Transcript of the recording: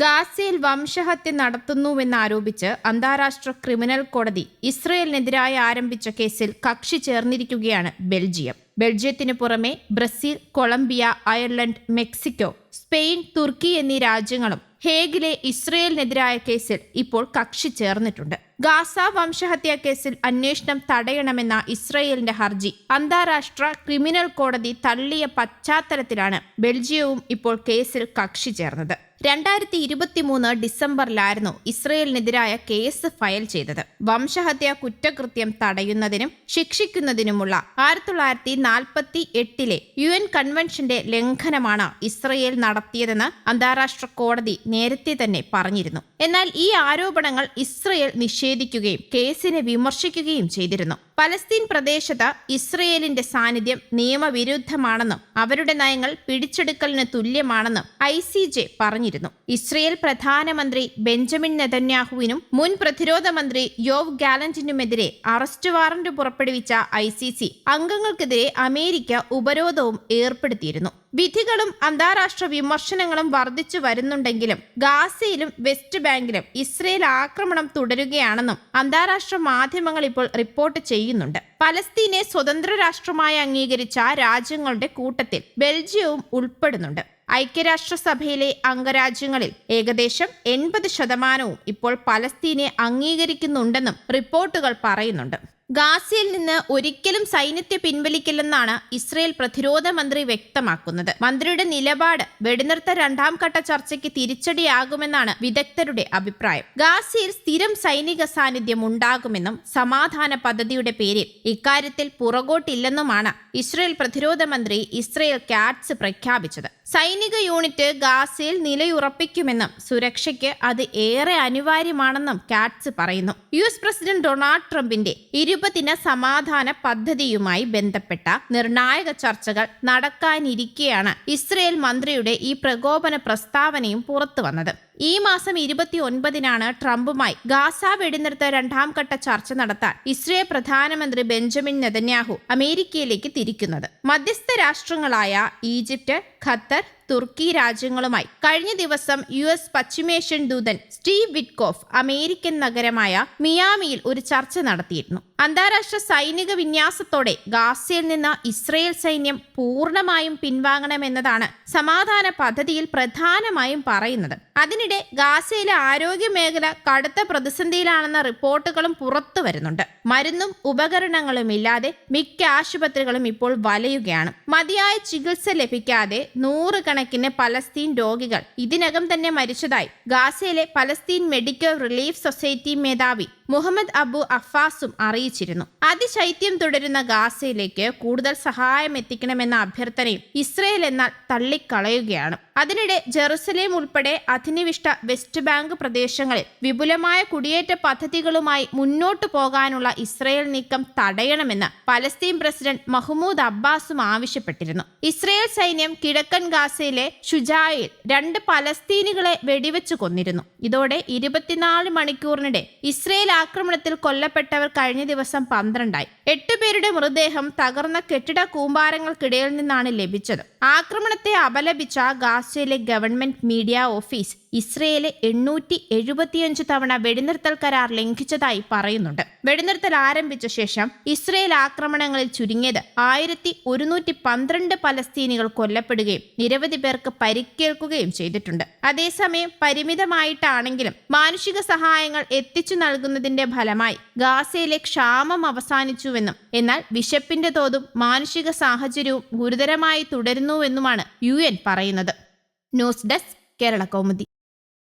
ഗാസയിൽ വംശഹത്യ നടത്തുന്നുവെന്നാരോപിച്ച് അന്താരാഷ്ട്ര ക്രിമിനൽ കോടതി ഇസ്രയേലിനെതിരായി ആരംഭിച്ച കേസിൽ കക്ഷി ചേർന്നിരിക്കുകയാണ് ബെൽജിയം. ബെൽജിയത്തിന് പുറമെ Brazil Colombia Ireland Mexico Spain തുർക്കി എന്നീ രാജ്യങ്ങളും ഹേഗിലെ ഇസ്രയേലിനെതിരായ കേസിൽ ഇപ്പോൾ കക്ഷി ചേർന്നിട്ടുണ്ട്. ഗാസ വംശഹത്യാ കേസിൽ അന്വേഷണം തടയണമെന്ന ഇസ്രയേലിന്റെ ഹർജി അന്താരാഷ്ട്ര ക്രിമിനൽ കോടതി തള്ളിയ പശ്ചാത്തലത്തിലാണ് ബെൽജിയവും ഇപ്പോൾ കേസിൽ കക്ഷി ചേർന്നത്. രണ്ടായിരത്തി ഇരുപത്തിമൂന്ന് ഡിസംബറിലായിരുന്നു ഇസ്രയേലിനെതിരായ കേസ് ഫയൽ ചെയ്തത്. വംശഹത്യ കുറ്റകൃത്യം തടയുന്നതിനും ശിക്ഷിക്കുന്നതിനുമുള്ള ആയിരത്തി തൊള്ളായിരത്തി നാൽപ്പത്തി എട്ടിലെ യു എൻ കൺവെൻഷന്റെ ലംഘനമാണ് ഇസ്രയേൽ നടത്തിയതെന്ന് അന്താരാഷ്ട്ര കോടതി നേരത്തെ തന്നെ പറഞ്ഞിരുന്നു. എന്നാൽ ഈ ആരോപണങ്ങൾ ഇസ്രയേൽ നിഷേധിക്കുകയും കേസിനെ വിമർശിക്കുകയും ചെയ്തിരുന്നു. പലസ്തീൻ പ്രദേശത്ത് ഇസ്രയേലിന്റെ സാന്നിധ്യം നിയമവിരുദ്ധമാണെന്നും അവരുടെ നയങ്ങൾ പിടിച്ചെടുക്കലിന് തുല്യമാണെന്നും ഐ സി ജെ പറഞ്ഞിരുന്നു. ഇസ്രയേൽ പ്രധാനമന്ത്രി ബെഞ്ചമിൻ നെതന്യാഹുവിനും മുൻ പ്രതിരോധ മന്ത്രി യോവ് ഗാലന്റിനുമെതിരെ അറസ്റ്റ് വാറന്റ് പുറപ്പെടുവിച്ച ഐ സി സി അംഗങ്ങൾക്കെതിരെ അമേരിക്ക ഉപരോധവും ഏർപ്പെടുത്തിയിരുന്നു. വിധികളും അന്താരാഷ്ട്ര വിമർശനങ്ങളും വർദ്ധിച്ചു വരുന്നുണ്ടെങ്കിലും ഗാസയിലും വെസ്റ്റ് ബാങ്കിലും ഇസ്രയേൽ ആക്രമണം തുടരുകയാണെന്നും അന്താരാഷ്ട്ര മാധ്യമങ്ങൾ ഇപ്പോൾ റിപ്പോർട്ട് ചെയ്യുന്നുണ്ട്. പലസ്തീനെ സ്വതന്ത്ര രാഷ്ട്രമായി അംഗീകരിച്ച രാജ്യങ്ങളുടെ കൂട്ടത്തിൽ ബെൽജിയവും ഉൾപ്പെടുന്നുണ്ട്. ഐക്യരാഷ്ട്രസഭയിലെ അംഗരാജ്യങ്ങളിൽ ഏകദേശം എൺപത് ശതമാനവും ഇപ്പോൾ പലസ്തീനെ അംഗീകരിക്കുന്നുണ്ടെന്നും റിപ്പോർട്ടുകൾ പറയുന്നുണ്ട്. ഗാസയിൽ നിന്ന് ഒരിക്കലും സൈന്യത്തെ പിൻവലിക്കില്ലെന്നാണ് ഇസ്രയേൽ പ്രതിരോധ മന്ത്രി വ്യക്തമാക്കുന്നത്. മന്ത്രിയുടെ നിലപാട് വെടിനിർത്ത രണ്ടാം ഘട്ട ചർച്ചയ്ക്ക് തിരിച്ചടിയാകുമെന്നാണ് വിദഗ്ധരുടെ അഭിപ്രായം. ഗാസയിൽ സ്ഥിരം സൈനിക സാന്നിധ്യം ഉണ്ടാകുമെന്നും സമാധാന പദ്ധതിയുടെ പേരിൽ ഇക്കാര്യത്തിൽ പുറകോട്ടില്ലെന്നുമാണ് ഇസ്രയേൽ പ്രതിരോധ മന്ത്രി ഇസ്രയേൽ കാറ്റ്സ് പ്രഖ്യാപിച്ചത്. സൈനിക യൂണിറ്റ് ഗാസയിൽ നിലയുറപ്പിക്കുമെന്നും സുരക്ഷയ്ക്ക് അത് ഏറെ അനിവാര്യമാണെന്നും കാറ്റ്സ് പറയുന്നു. യു എസ് പ്രസിഡന്റ് ഡൊണാൾഡ് ട്രംപിന്റെ ഇരുപതിന സമാധാന പദ്ധതിയുമായി ബന്ധപ്പെട്ട നിർണായക ചർച്ചകൾ നടക്കാനിരിക്കെയാണ് ഇസ്രയേൽ മന്ത്രിയുടെ ഈ പ്രകോപന പ്രസ്താവനയും പുറത്തു വന്നത് ഈ മാസം ഇരുപത്തി ഒൻപതിനാണ് ട്രംപുമായി ഗാസ വെടിനിർത്ത രണ്ടാം ഘട്ട ചർച്ച നടത്താൻ ഇസ്രയേൽ പ്രധാനമന്ത്രി ബെഞ്ചമിൻ നെതന്യാഹു അമേരിക്കയിലേക്ക് തിരിക്കുന്നത്. മധ്യസ്ഥ രാഷ്ട്രങ്ങളായ ഈജിപ്ത് ഖത്തർ തുർക്കി രാജ്യങ്ങളുമായി കഴിഞ്ഞ ദിവസം യു എസ് പശ്ചിമേഷ്യൻ ദൂതൻ സ്റ്റീവ് വിറ്റ്കോഫ് അമേരിക്കൻ നഗരമായ മിയാമിയിൽ ഒരു ചർച്ച നടത്തിയിരുന്നു. അന്താരാഷ്ട്ര സൈനിക വിന്യാസത്തോടെ ഗാസയിൽ നിന്ന് ഇസ്രയേൽ സൈന്യം പൂർണമായും പിൻവാങ്ങണമെന്നതാണ് സമാധാന പദ്ധതിയിൽ പ്രധാനമായും പറയുന്നത്. അതിനിടെ ഗാസയിലെ ആരോഗ്യ മേഖല കടുത്ത പ്രതിസന്ധിയിലാണെന്ന റിപ്പോർട്ടുകളും പുറത്തു വരുന്നുണ്ട്. മരുന്നും ഉപകരണങ്ങളും ഇല്ലാതെ മിക്ക ആശുപത്രികളും ഇപ്പോൾ വലയുകയാണ്. മതിയായ ചികിത്സ ലഭിക്കാതെ നൂറുകണക്കിന് പലസ്തീൻ രോഗികൾ ഇതിനകം തന്നെ മരിച്ചതായി ഗാസയിലെ പലസ്തീൻ മെഡിക്കൽ റിലീഫ് സൊസൈറ്റി മേധാവി മുഹമ്മദ് അബു അഫാസും അറിയിച്ചിരുന്നു. അതിശൈത്യം തുടരുന്ന ഗാസയിലേക്ക് കൂടുതൽ സഹായം എത്തിക്കണമെന്ന അഭ്യർത്ഥനയും ഇസ്രയേൽ എന്നാൽ തള്ളിക്കളയുകയാണ്. അതിനിടെ ജെറുസലേം ഉൾപ്പെടെ അധിനിവിഷ്ട വെസ്റ്റ് ബാങ്ക് പ്രദേശങ്ങളിൽ വിപുലമായ കുടിയേറ്റ പദ്ധതികളുമായി മുന്നോട്ടു പോകാനുള്ള ഇസ്രയേൽ നീക്കം തടയണമെന്ന് പലസ്തീൻ പ്രസിഡന്റ് മഹ്മൂദ് അബ്ബാസും ആവശ്യപ്പെട്ടിരുന്നു. ഇസ്രയേൽ സൈന്യം കിഴക്കൻ ഗാസയിലെ ഷുജായിൽ രണ്ട് പലസ്തീനികളെ വെടിവെച്ചു കൊന്നിരുന്നു. ഇതോടെ ഇരുപത്തിനാല് മണിക്കൂറിനിടെ ഇസ്രയേൽ ആക്രമണത്തിൽ കൊല്ലപ്പെട്ടവർ കഴിഞ്ഞ ദിവസം പന്ത്രണ്ടായി. എട്ടുപേരുടെ മൃതദേഹം തകർന്ന കെട്ടിട കൂമ്പാരങ്ങൾക്കിടയിൽ നിന്നാണ് ലഭിച്ചത്. ആക്രമണത്തെ അപലപിച്ച ഗാസയിലെ ഗവൺമെന്റ് മീഡിയ ഓഫീസ് ഇസ്രയേലെ എണ്ണൂറ്റി എഴുപത്തിയഞ്ച് തവണ വെടിനിർത്തൽ കരാർ ലംഘിച്ചതായി പറയുന്നുണ്ട്. വെടിനിർത്തൽ ആരംഭിച്ച ശേഷം ഇസ്രയേൽ ആക്രമണങ്ങളിൽ ചുരുങ്ങിയത് ആയിരത്തി ഒരുന്നൂറ്റി പന്ത്രണ്ട് പലസ്തീനികൾ കൊല്ലപ്പെടുകയും നിരവധി പേർക്ക് പരിക്കേൽക്കുകയും ചെയ്തിട്ടുണ്ട്. അതേസമയം പരിമിതമായിട്ടാണെങ്കിലും മാനുഷിക സഹായങ്ങൾ എത്തിച്ചു നൽകുന്നതിന്റെ ഫലമായി ഗാസയിലെ ക്ഷാമം അവസാനിച്ചുവെന്നും എന്നാൽ വിശപ്പിന്റെ തോതും മാനുഷിക സാഹചര്യവും ഗുരുതരമായി തുടരുന്നുവെന്നുമാണ് യു പറയുന്നത്. News desk Kerala Kaumudi.